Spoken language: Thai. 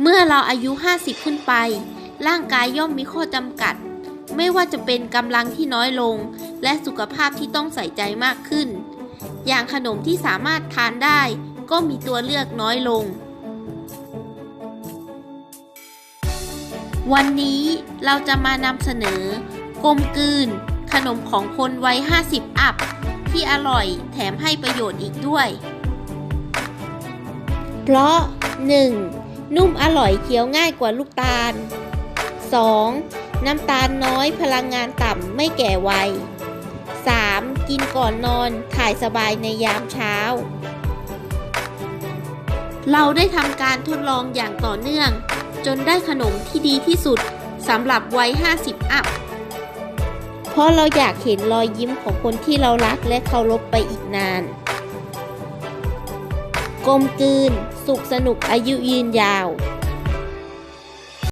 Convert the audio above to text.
เมื่อเราอายุ 50 ขึ้นไป ร่างกายย่อมมีข้อจำกัด ไม่ว่าจะเป็นกำลังที่น้อยลง และสุขภาพที่ต้องใส่ใจมากขึ้น อย่างขนมที่สามารถทานได้ก็มีตัวเลือกน้อยลง วันนี้เราจะมานำเสนอ กลมกลืน ขนมของคนวัย 50 อัพ ที่อร่อยแถมให้ประโยชน์อีกด้วย เพราะ 1. นุ่มอร่อยเคี้ยวง่ายกว่าลูกตาล 2. น้ำตาลน้อยพลังงานต่ำไม่แก่วัย 3. กินก่อนนอนถ่ายสบายในยามเช้า เราได้ทำการทดลองอย่างต่อเนื่อง จนได้ขนมที่ดีที่สุดสำหรับวัย 50 อัพ เพราะเราอยากเห็นรอยยิ้มของคนที่เรารักและเคารพไปอีกนาน กลมกลืน สุขสนุกอายุยืนยาว